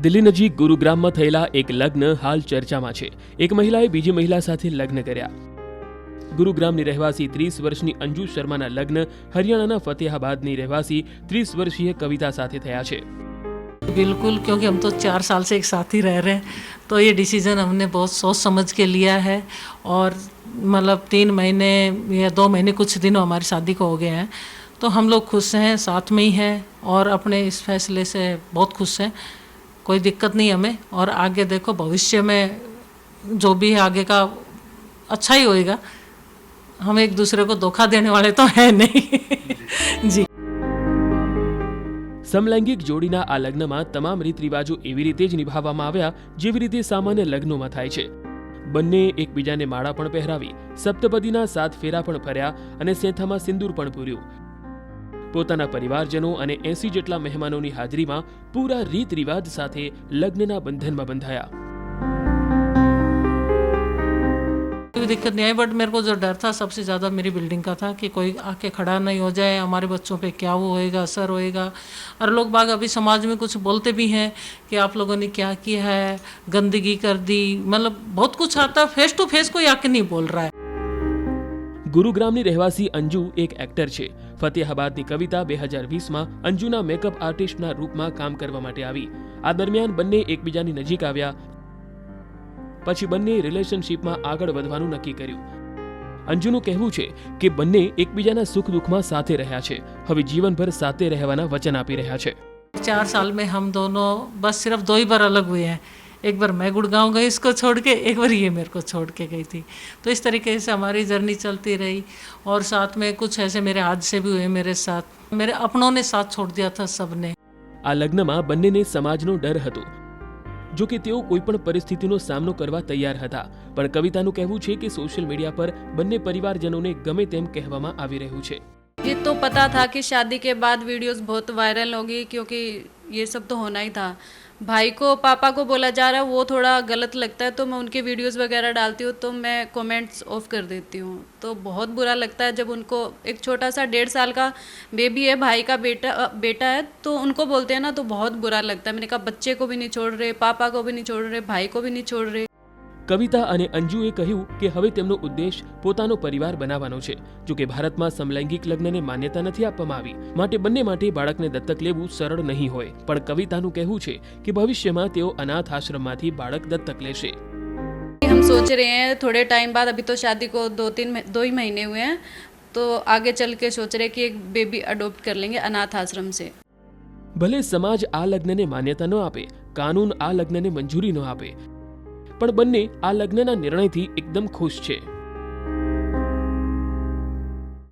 દિલ્હી નજીક ગુરુગ્રામમાં થયેલા એક લગ્ન હાલ ચર્ચામાં છે એક મહિલાએ બીજી મહિલા સાથે લગ્ન કર્યા ગુરુગ્રામની રહેવાસી ત્રીસ વર્ષની અંજુ શર્માના લગ્ન હરિયાણાના ફતેહાબાદની રહેવાસી ત્રીસ વર્ષીય કવિતા સાથે થયા છે बिल्कुल क्योंकि हम तो चार साल से एक साथ ही रह रहे हैं तो ये डिसीज़न हमने बहुत सोच समझ के लिया है और मतलब तीन महीने या दो महीने कुछ दिनों हमारी शादी को हो गए हैं तो हम लोग खुश हैं साथ में ही हैं और अपने इस फैसले से बहुत खुश हैं कोई दिक्कत नहीं हमें और आगे देखो भविष्य में जो भी है आगे का अच्छा ही होएगा हम एक दूसरे को धोखा देने वाले तो हैं नहीं जी સમલૈંગિક જોડીના આ લગ્નમાં તમામ રીત રિવાજો એવી રીતે જ નિભાવવામાં આવ્યા જેવી રીતે સામાન્ય લગ્નોમાં થાય છે બંને એકબીજાને માળા પણ પહેરાવી સપ્તપદીના સાત ફેરા પણ ફર્યા અને સેથામાં સિંદૂર પણ પૂર્યું પોતાના પરિવારજનો અને એસી જેટલા મહેમાનોની હાજરીમાં પૂરા રીત રિવાજ સાથે લગ્નના બંધનમાં બંધાયા कोई दिक्कत नहीं आई बट मेरे को जो डर था सबसे ज़्यादा मेरी बिल्डिंग का था कि कोई आके खड़ा नहीं हो जाए हमारे बच्चों पे क्या वो होएगा असर होएगा और लोग बाग अभी समाज में कुछ बोलते भी हैं कि आप लोगों ने क्या किया है गंदगी कर दी मतलब बहुत कुछ आता है फेस टू फेस कोई आके नहीं बोल रहा है ગુરુગ્રામની રહેવાસી અંજુ એક એક્ટર છે. ફતેહાબાદની કવિતા બે હજાર વીસમાં અંજુના મેકઅપ આર્ટિસ્ટના રૂપમાં કામ કરવા માટે આવી. આ દરમિયાન બંને એકબીજાની નજીક આવ્યા. પછી બંને રિલેશનશિપમાં આગળ વધવાનું નક્કી કર્યું. અંજુનું કહેવું છે કે બંને એકબીજાના સુખ દુઃખમાં સાથે રહ્યા છે. હવે જીવનભર સાથે રહેવાના વચન આપી રહ્યા છે. ચાર સાલ મેં હમ દોનો બસ સિર્ફ દો ही બાર અલગ હુએ હૈ. एक बार मैं गुड़गांव गई इसको छोड़ के एक बार ये मेरे को छोड़ के गई थी तो इस तरीके से हमारी जर्नी चलती रही और साथ में कुछ ऐसे मेरे हादसे भी हुए मेरे साथ मेरे अपनों ने साथ छोड़ दिया था सबने આ લગ્નમાં બંનેને સમાજનો ડર હતો જો કે તેઓ કોઈ પણ પરિસ્થિતિનો સામનો કરવા તૈયાર હતા પણ કવિતાનું કહેવું છે કે સોશિયલ મીડિયા પર બંને પરિવારજનોને ગમે તેમ કહેવામાં આવી રહ્યું છે ये तो पता था कि शादी के बाद वीडियोस बहुत वायरल होगी, क्योंकि ये सब तो होना ही था। भाई को, पापा को बोला जा रहा है वो थोड़ा गलत लगता है तो मैं उनके वीडियोस वगैरह डालती हूँ तो मैं कमेंट्स ऑफ़ कर देती हूँ। तो बहुत बुरा लगता है जब उनको, एक छोटा सा डेढ़ साल का बेबी है, भाई का बेटा बेटा है तो उनको बोलते हैं ना तो बहुत बुरा लगता है। मैंने कहा, बच्चे को भी नहीं छोड़ रहे, पापा को भी नहीं छोड़ रहे, भाई को भी नहीं छोड़ रहे। કવિતા અને અંજુએ કહ્યું કે હવે તેમનો ઉદ્દેશ પોતાનો પરિવાર બનાવવાનો છે જો કે ભારતમાં સમલૈંગિક લગ્નને માન્યતા નથી આપવામાં આવી માટે બંને માટે બાળકને દત્તક લેવું સરળ નહીં હોય પણ કવિતાનું કહેવું છે કે ભવિષ્યમાં તેઓ અનાથ આશ્રમમાંથી બાળક દત્તક લેશે हम सोच रहे हैं थोड़े टाइम बाद अभी तो शादी को दो तीन मही- दो ही महीने हुए हैं तो आगे चल के सोच रहे हैं कि एक बेबी अडॉप्ट कर लेंगे अनाथ आश्रम से ભલે સમાજ આ લગ્નને માન્યતા ન આપે કાનૂન આ લગ્નને મંજૂરી ન આપે પણ બંને આ લગ્નના નિર્ણયથી એકદમ ખુશ છે.